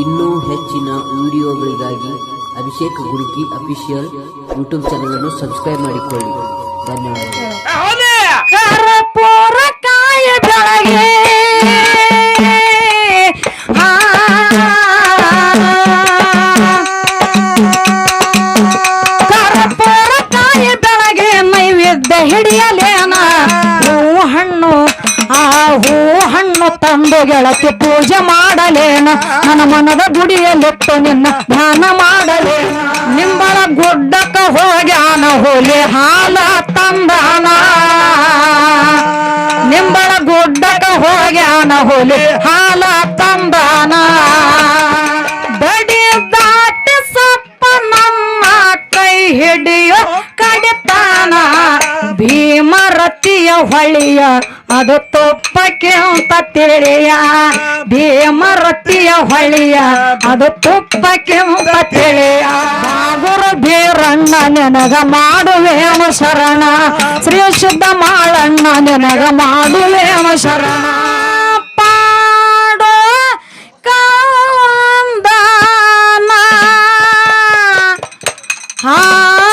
ಇನ್ನೂ ಹೆಚ್ಚಿನ ವಿಡಿಯೋಗಳಿಗಾಗಿ Abhishek Guruki official YouTube channel ಅನ್ನು ಸಬ್ಸ್ಕ್ರೈಬ್ ಮಾಡಿಕೊಳ್ಳಿ. ಧನ್ಯವಾದ. ಕರ್ಪೂರ ಹಣ್ಣು ಗೆಳತಿ ಪೂಜೆ ಮಾಡಲೇನ? ನನ್ನ ಮನದ ಗುಡಿಯಲ್ಲಿಟ್ಟು ನಿನ್ನ ಧ್ಯಾನ ಮಾಡಲೇನ? ನಿಂಬಳ ಗುಡ್ಡಕ್ಕ ಹೋಗ್ಯಾನ, ಹೋಲಿ ಹಾಲ ತಂದಾನ. ನಿಂಬಳ ಗುಡ್ಡಕ್ಕ ಹೋಗ್ಯಾನ, ಹೋಲಿ ಹಾಲ ತಂದಾನ. ಹಿಡಿಯೋ ಕಡಿತಾನ. ಭೀಮರತಿಯ ಹೊಳಿಯ ಅದು ತುಪ್ಪಕ್ಕೆ ಅಂತ ತಿಳಿಯ. ಭೀಮರತಿಯ ಹೊಳಿಯ. ಅದು ತುಪ್ಪಕ್ಕೆ ಅಂತ ತಿಳಿಯ. ಗುರು ಬೀರಣ್ಣ ನಿನಗ ಮಾಡುವೇನು ಶರಣ. ಶ್ರೀ ಶುದ್ಧ ಮಾಳಣ್ಣ ನಿನಗ ಮಾಡುವೇನು ಶರಣ. ಪಾಡೋ ಕಾಂದನ. ಹಾ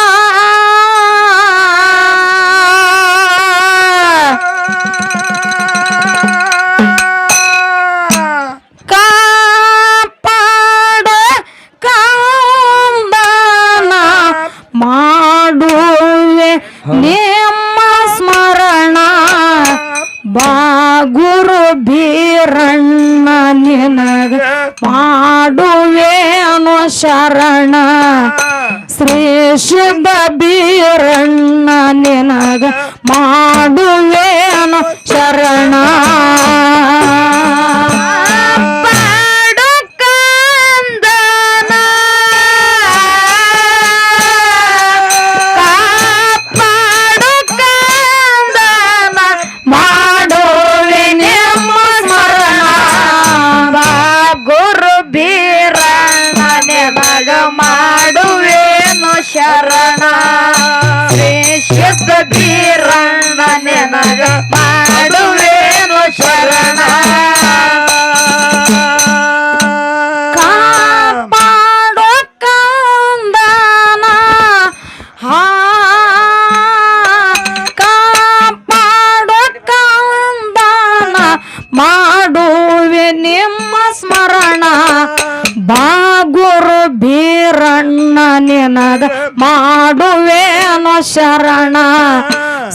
ಶರಣ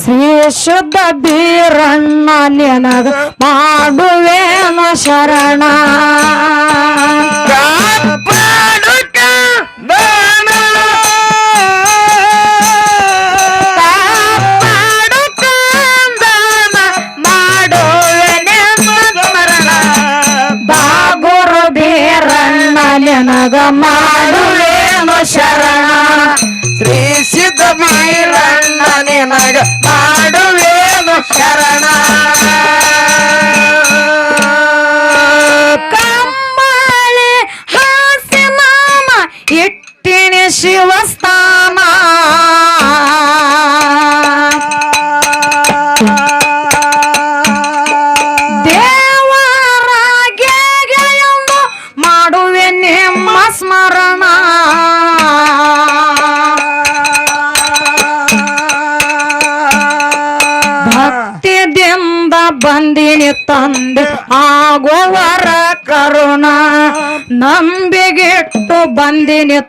ಶ್ರೀ ಶುದ್ಧ ಬೀರಣ್ಣ ನಿನಗ ಮಾಡುವೇನು ಶರಣ ಕಾಪಾಡು ಕಂದನ ಮಾಡುವೆ ನಿಮ್ಮ ಸ್ಮರಣ ಬಾಗುರು ಬೀರಣ್ಣ ನಿನಗ ಮಾಡುವೇನು ಶರಣ ನಿನಗ ಮಾಡುವೇನು ಶರಣ? ಕಮ್ಮಳಿ ಹಾಸಿನಾಮ ಇಟ್ಟಿನ ಶಿವಸ್ಥಾನ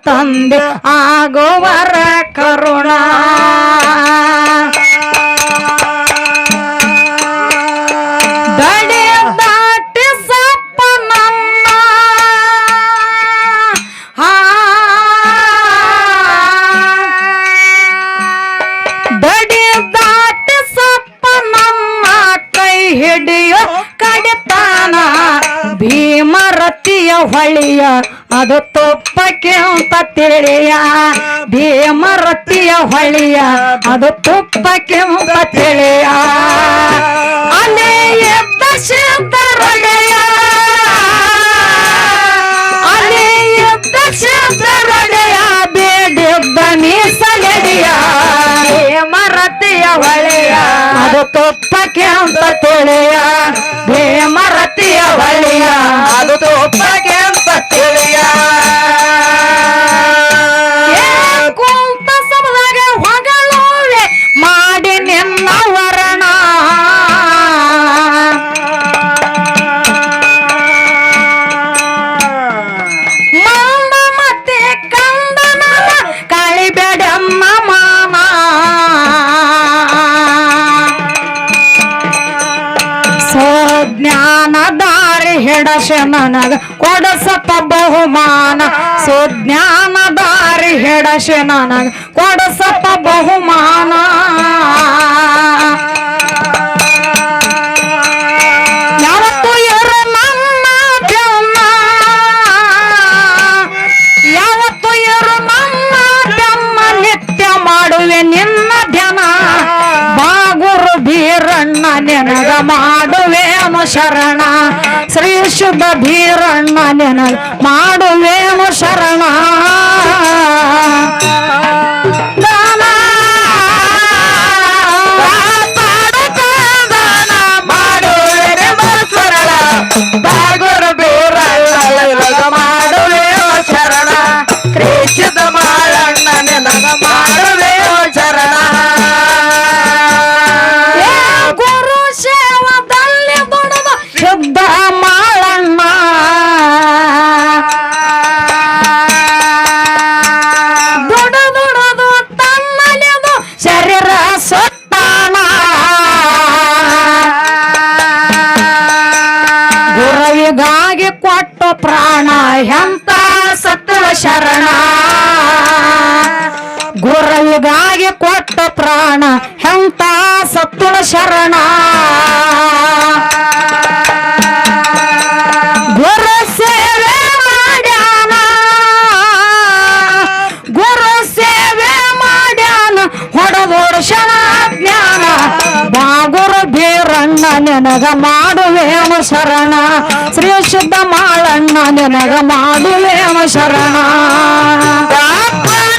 ತಂದೆ ಆಗೋವರ ಕರುಣ. ದಡಿ ದಾಟಿ ಸಪ್ಪ ನಮ್ಮ ಹಾ. ದಡಿ ದಾಟಿ ಸಪ್ಪ ಕೈ ಹಿಡಿಯೋ ಕಡಿತಾನ ಭೀಮರತಿಯ ಹೊಳಿಯ ಅದು ತುಪ್ಪಕ್ಕೆ ಅಂತ ತಿಳಿಯ. ಭೀಮರತಿಯ ಹೊಳಿಯ ಅದು ತುಪ್ಪಕ್ಕೆ ಅಂತ ತಿಳಿಯ. ಅಲೆ ಎದ್ದ ಸಿದ್ಧರೊಡೆಯ ಅಲೆ ಎದ್ದ ಸಿದ್ಧರೊಡೆಯ ಬೇಡಿದ್ದ ಮೀಸಲೆಡಿಯ. ಮರತಿಯ ಹೊಳೆಯ. ಅದು ತುಪ್ಪಕ್ಕೆ ಅಂತ ತಿಳಿಯ. ಭೀಮರತಿಯ ಹೊಳೆಯ. ಅದು ತುಪ್ಪಕ್ಕೆ Julia. ಬಹುಮಾನ ಸುಜ್ಞಾನ ದಾರಿ ಹಿಡಶ ನನಗ ಕೊಡಸಪ್ಪ ಬಹುಮಾನ. ಯಾವತ್ತು ಇರು ನನ್ನ ಬೆನ್ನ ಯಾವತ್ತು ಇರು ನಿತ್ಯ ಮಾಡುವೆ ನಿನ್ನ ಧ್ಯಾನ. ಬಾಗುರು ಬೀರಣ್ಣ ನೆನಗ ಮಾಡುವೆ ಶರಣ. ಶ್ರೀ ಶುದ್ಧ ಬೀರಣ್ಣ ನಿನಗ ಮಾಡುವೇನು ಶರಣ. ಗುರುವಿಗಾಗಿ ಕೊಟ್ಟ ಪ್ರಾಣ ಹೆಂತ ಸತ್ತುಳ ಶರಣ. ಗುರು ಸೇವೆ ಮಾಡ್ಯಾನ, ಗುರು ಸೇವೆ ಮಾಡ್ಯಾನ ಹೊಡೆದೋಡ್ಸಣ ಜ್ಞಾನ ಬಾಗುರು ಬೀರಣ್ಣ, ನಿನಗ ಮಾಡುವೇಮ ಶರಣ. ಶ್ರೀ ಶುದ್ಧ ಮಾಳಣ್ಣ, ನಿನಗ ಮಾಡುವೇಮ ಶರಣ. ಅಪ್ಪನ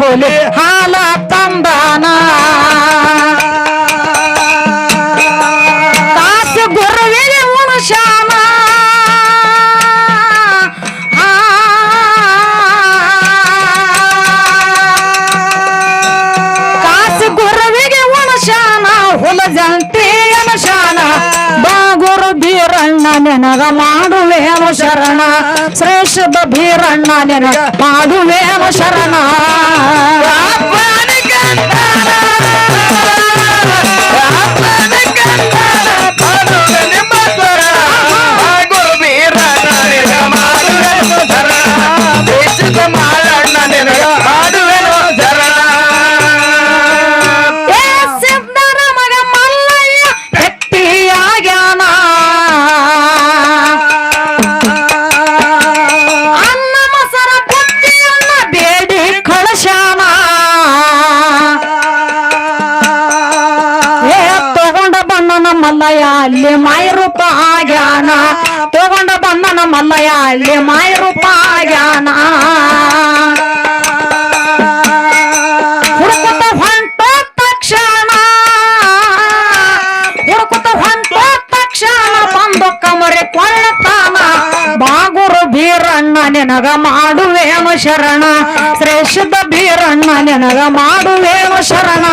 ಹುಲಿ ಹಾಲ ತಂದಾನ. ಕಾಸು ಗುರುವಿಗೆ ಗುರುವಿಗೆ ನೆನಗ ಮಾಡುವೆ ಶರಣ. ಶ್ರೇಷ್ಠ ಬೀರಣ್ಣ ನೆನ ಮಾಡುವೇನು ಶರಣ. ನಿನಗ ಮಾಡುವೇನು ಶರಣ. ಶ್ರೇಷ್ಠ ಬೀರಣ್ಣ ನಿನಗ ಮಾಡುವೇನು ಶರಣ.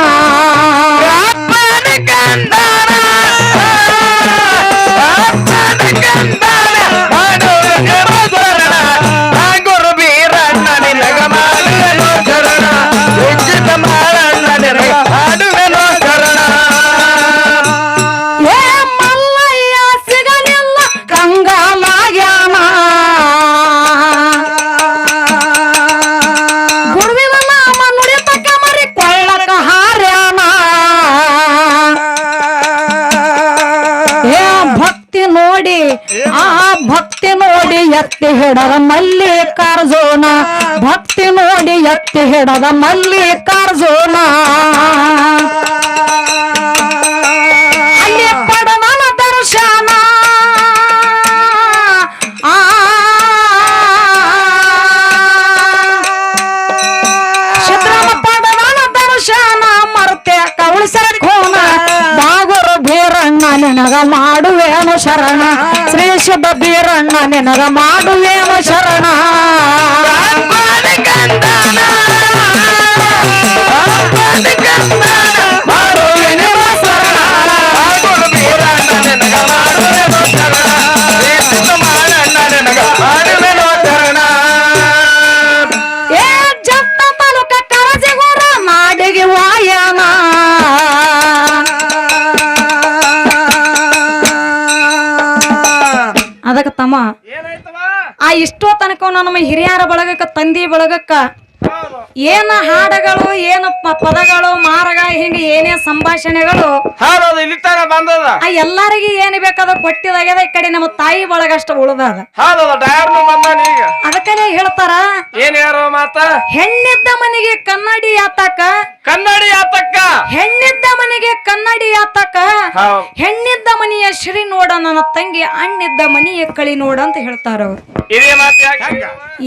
ನೋಡಿ ಆ ಭಕ್ತಿ ನೋಡಿ ಎತ್ತಿ ಹಿಡದ ಮಲ್ಲಿಕಾರ್ಜುನ. ಭಕ್ತಿ ನೋಡಿ ಎತ್ತಿ ಹಿಡದ ಮಲ್ಲಿಕಾರ್ಜುನ. ನಿನಗ ಮಾಡುವೇನು ಶರಣ. ಶ್ರೀ ಬೀರಣ್ಣ ನಿನಗ ಮಾಡುವೇನು ಶರಣ. ನಮ್ಮ ಹಿರಿಯರ ಬಳಗಕ್ಕ ತಂದಿ ಬಳಗಕ್ಕ ಏನ ಹಾಡಗಳು ಏನ ಪದಗಳು ಮಾರಗ ಹಿಂಗ ಏನೇ ಸಂಭಾಷಣೆಗಳು ಎಲ್ಲರಿಗೆ ಏನ್ ಬೇಕಾದ ಕೊಟ್ಟಿದಾಗ್ಯದ ಈ ಕಡೆ ನಮ್ಮ ತಾಯಿ ಬಳಗ ಅಷ್ಟ ಉಳ್ದದ. ಅದಕ್ಕನೇ ಹೇಳ್ತಾರ ಹೆಣ್ಣಿದ್ದ ಮನೆಗೆ ಕನ್ನಡಿ ಯಾತಕ ಕನ್ನಡಿ ಆತಕ್ಕ. ಹೆಣ್ಣಿದ್ದ ಮನೆಗೆ ಕನ್ನಡಿ ಯಾತಕ ಹೌದ್ ಹೆಣ್ಣಿದ್ದ ಮನೆಯ ಶ್ರೀ ನೋಡ ನನ್ನ ತಂಗಿ ಅಣ್ಣಿದ್ದ ಮನೆಯ ಕಳಿ ನೋಡ ಅಂತ ಹೇಳ್ತಾರ ಅವ್ರು. ಯಾಕೆ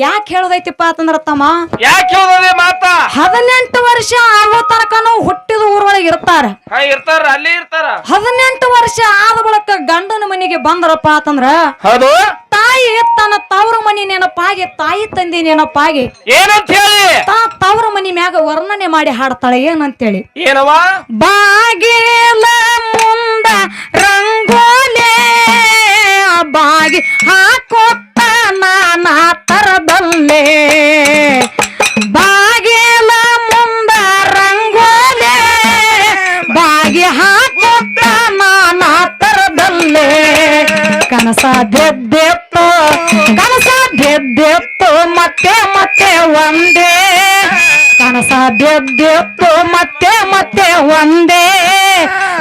ಯಾಕೆ? ಹೇಳದೈತಿಪ್ಪ ಅಂತಂದ್ರ ತಮ್ಮ? ಯಾಕೆ ಹೋದದೆ ಮಾತ? ಹದಿನೆಂಟು ವರ್ಷ ಆಗೋ ತನಕನು ಹುಟ್ಟಿದ ಊರೊಳಗೆ ಇರ್ತಾರ. ಹಾ ಇರ್ತಾರ ಅಲ್ಲಿ ಇರ್ತಾರ. ಹದಿನೆಂಟು ವರ್ಷ ಆದ ಬಳಿಕ ಗಂಡನ ಮನೆಗೆ ಬಂದ್ರಪ್ಪ ಅಂತಂದ್ರ ಹೌದು. ತಾಯಿ ತನ್ನ ತವ್ರ ಮನಿ ನೆನಪಾಗಿ ತಾಯಿ ತಂದಿ ನೆನಪಾಗಿ. ಏನಂತ ಹೇಳಿ ತಾ ತವ್ರ ಮನಿ ಮ್ಯಾಗ ವರ್ಣನೆ ಮಾಡಿ ಹಾಡ್ತಾಳೆ ಏನಂತೇಳಿ? ಏನವ ಬಾಗಿಲ ಮುಂದ ರಂಗೋಲೆ ಬಾಗಿ ಹಾಕೋತ್ತ ನಾನ ತರದಲ್ಲೇ. ಬಾಗಿಲ ಮುಂದ ರಂಗೋಲೆ ಬಾಗಿ ಹಾಕೋತ ನಾನ ತರದಲ್ಲೇ. ಕನಸ ಗೆದ್ದೆತ್ತು ಒಂದೇ. ಕನಸ ಗೆದ್ದೆತ್ತು ಮತ್ತೆ ಮತ್ತೆ ಒಂದೇ.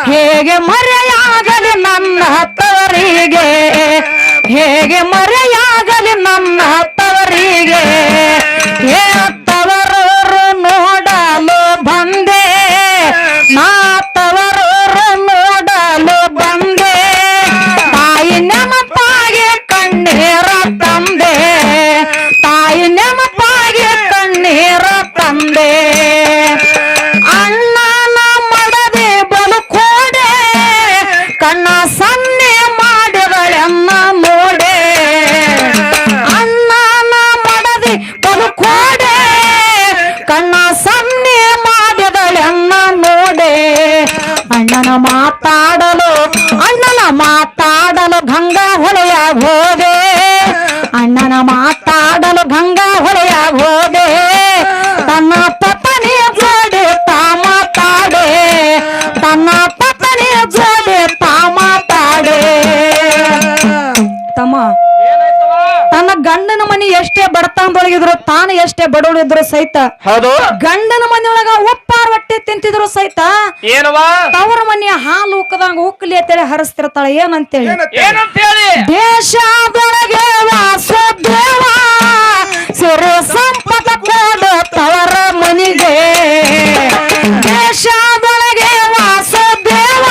ಹೇಗೆ ಮರೆಯಾಗಲಿ ನನ್ನ ತವರಿಗೆ ಎಷ್ಟೇ ಸಹಿತ. ಹೌದು. ಗಂಡನ ಮನೆಯೊಳಗ ಉಪ್ಪಾರ ಹೊಟ್ಟೆ ತಿಂತಿದ್ರು ಸಹಿತ. ಏನವಾ ತವರ ಮನೆಯ ಹಾಲು ಉಕ್ಕದಂಗ ಉಕ್ಕಲಿ ಅಂತೇಳಿ ಹರಿಸ್ತಿರ್ತಾಳೆ. ಏನಂತೇಳಿ? ಏನಂತ ಹೇಳಿ ದೇಶದೊಳಗೆ ವಾಸುದೇವ ಸಿರಿ ಸಂಪದ ಕೊಡು ತವರ ಮನಿಗೆ. ದೇಶದೊಳಗೆ ವಾಸುದೇವ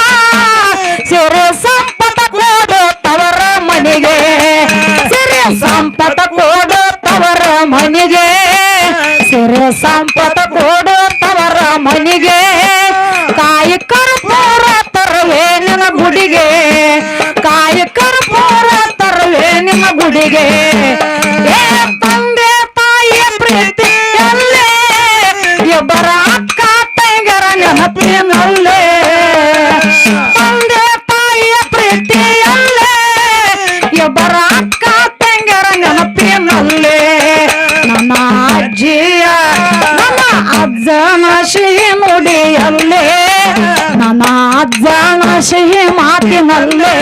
ಸಿರಿ ಸಂಪದ ಕೊಡು ತವರ ಮನಿಗೆ. ಸಿರಿ ಸಂಪದ ಕೊಡು ತವರ ಮನಿಗೆ. ಗುಡಿಗೆ. ಕಾಯಿ ಕರ್ಪೂರ ತರುವೆ ನಿಮ್ಮ ಗುಡಿಗೆ. ಸಿಹಿ ಮಾತಿನಲ್ಲೇ,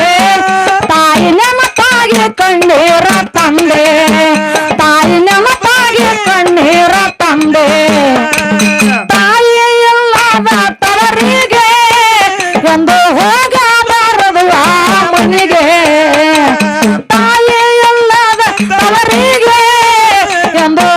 ತಾಯಿ ನೆನಪಾಗಿ ಕಣ್ಣೀರ ತಂದೆ, ತಾಯಿ ನೆನಪಾಗಿ ಕಣ್ಣೀರ ತಂದೆ. ತಾಯಿ ಇಲ್ಲದ ತವರಿಗೆ ಎಂದು ಹೋಗಬಾರದು ಆ ಮನೆಗೆ. ತಾಯಿ ತವರಿಗೆ ಎಂದು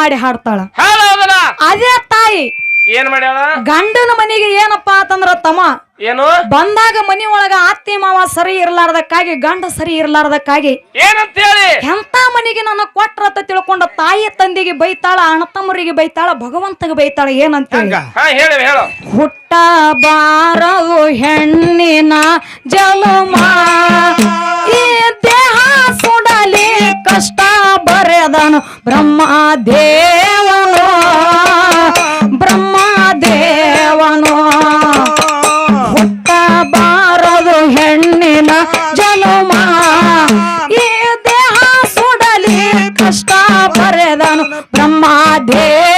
ಮಾಡಿ ಹಾಡ್ತಾಳ. ಅದೇ ತಾಯಿ. ಏನ್ ಮಾಡ ಗಂಡನ ಮನೆಗೆ ಏನಪ್ಪಾ ಅಂತಂದ್ರ ತಮ್ಮ. ಏನು? ಬಂದಾಗ ಮನಿ ಒಳಗ ಅತ್ತಿ ಮಾವ ಸರಿ ಇರ್ಲಾರ್ದಕ್ಕಾಗಿ ಗಂಡ ಸರಿ ಇರ್ಲಾರ್ದಕ್ಕಾಗಿ. ಏನಂತ ಹೇಳಿ ಎಂತ ಮನೆಗೆ ನನ್ನ ಕೊಟ್ರ ಅಂತ ತಿಳ್ಕೊಂಡ ತಾಯಿ ತಂದಿಗೆ ಬೈತಾಳ ಅಣ್ಣತಮ್ಮರಿಗೆ ಬೈತಾಳ ಭಗವಂತಗೆ ಬೈತಾಳ ಏನಂತ ಹೇಳಿ ಹೇಳು. ಹುಟ್ಟ ಬಾರವು ಹೆಣ್ಣಿನ ಜಲಮ. ಈ ದೇಹ ಸುಡಲಿ ಕಷ್ಟ. ಅದನು ಬ್ರಹ್ಮ ದೇವನು ಬ್ರಹ್ಮ ದೇವನು ಹುಟ್ಟಬಾರದು ಹೆಣ್ಣಿನ ಜನುಮ. ಈ ದೇಹ ಸುಡಲಿ ಕಷ್ಟ ಬರೆದನು ಬ್ರಹ್ಮ ದೇವ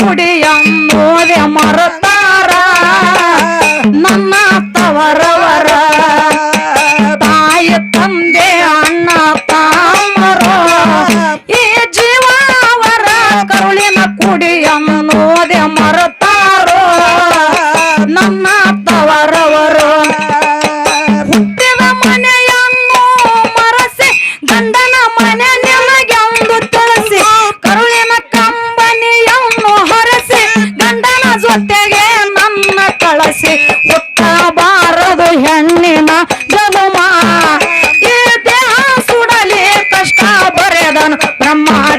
ಕುಡಿಯ ಮರತಾರ. ನನ್ನ ತವರ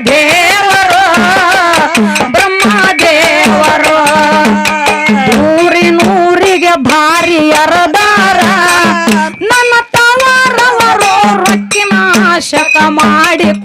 ದೇವರು ಬ್ರಹ್ಮದೇವರು. ನೂರಿ ನೂರಿಗೆ ಭಾರಿ ಅರದಾರ. ನನ್ನ ತವರವರು ರೊಕ್ಕಿನಾಶಕ ಮಾಡಿ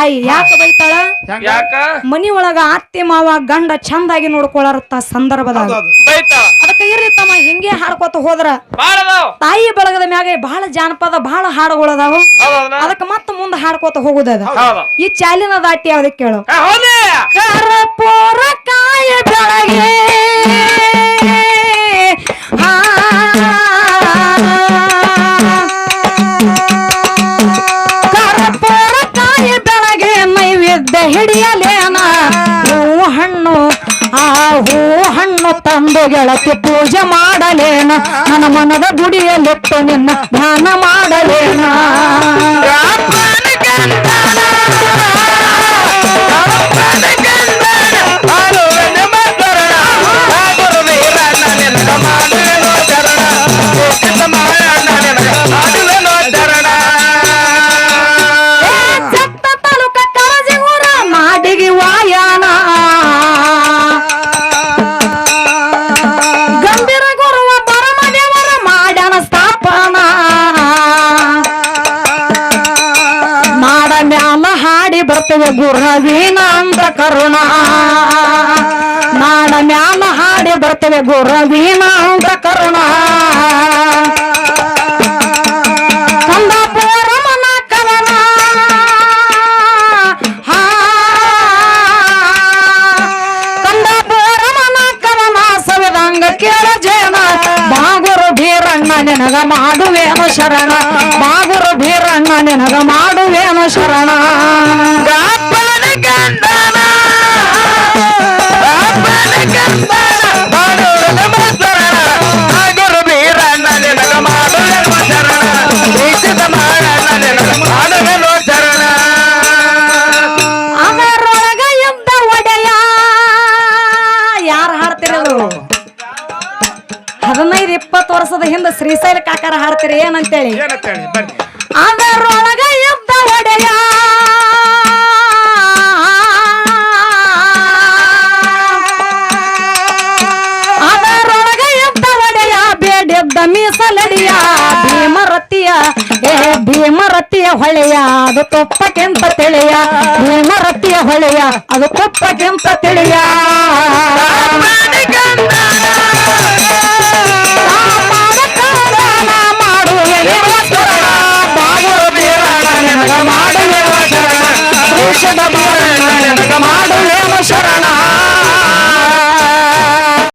ತಾಯಿ ಯಾಕೆ ಬೈತಾಳ? ಯಾಕ? ಮನಿ ಒಳಗ ಅತ್ತೆ ಮಾವ ಗಂಡ ಚಂದಾಗಿ ನೋಡ್ಕೊಳ್ಳಾರತ್ತ ಸಂದರ್ಭದಾಗ. ಅದಕ್ಕೆ ಇರ್ಲಿ ತಮ್ಮ ಹಿಂಗೆ ಹಾಡ್ಕೊತ ಹೋದ್ರ. ತಾಯಿ ಬಳಗದ ಮ್ಯಾಗ ಬಹಳ ಜಾನಪದ ಬಹಳ ಹಾಡುಗಳದಾವ. ಅದಕ್ಕೆ ಮತ್ತ ಮುಂದ ಹಾಡ್ಕೊತ ಹೋಗುದದ ಈ ಚಾಲಿನ ದಾಟಿ ಯಾವ್ದಕ್ಕೆ ಕೇಳು. ಕರ್ಪೂರ ಕಾಯಿ ಬೆಳಗ್ಗೆ ನೈವೇದ್ಯ ಹಿಡಿಯಲೇನ? ಹೂ ಹಣ್ಣು, ಆ ಹೂ ಹಣ್ಣು ತಂದು ಗೆಳತಿ ಪೂಜೆ ಮಾಡಲೇನ? ನನ್ನ ಮನದ ಗುಡಿಯಲ್ಲಿಟ್ಟು ನಿನ್ನ ಧ್ಯಾನ ಮಾಡಲೇನ? ಹಾಡಿ ಬರ್ತವೆ ಗುರುವಿನ ಕರುಣ. ನಾಡ ಮ್ಯಾಲ ಹಾಡಿ ಬರ್ತೇವೆ ಗುರುವಿನ ಅಂತ ಕರುಣ ಶರಣ. ಬಾಗುರು ಭೀರಣ್ಣ ನಿನಗ ಮಾಡುವೇನು ಶರಣ. ಹದಿನೈದು ಇಪ್ಪತ್ತು ವರ್ಷದ ಹಿಂದೆ ಶ್ರೀಶೈಲ ಕಾಕಾರ ಹಾಡ್ತೀರಿ ಏನಂತೇಳಿ? ಏನಂತೇಳಿ? ಬನ್ನಿ ಅದರೊಳಗ ಯುದ್ಧ ಒಡೆಯ. ಅದರೊಳಗ ಯುದ್ಧ ಒಡೆಯ ಬೇಡಿದ್ದ ಮೀಸಲಡಿಯ ಭೀಮರತಿಯ ಏ ಭೀಮರತಿಯ ಹೊಳೆಯ ಅದು ತುಪ್ಪಕ್ಕಿಂತ ತಿಳಿಯ ಭೀಮರತಿಯ ಹೊಳೆಯ ಅದು ತುಪ್ಪಕ್ಕಿಂತ ತಿಳಿಯ. Shabbat.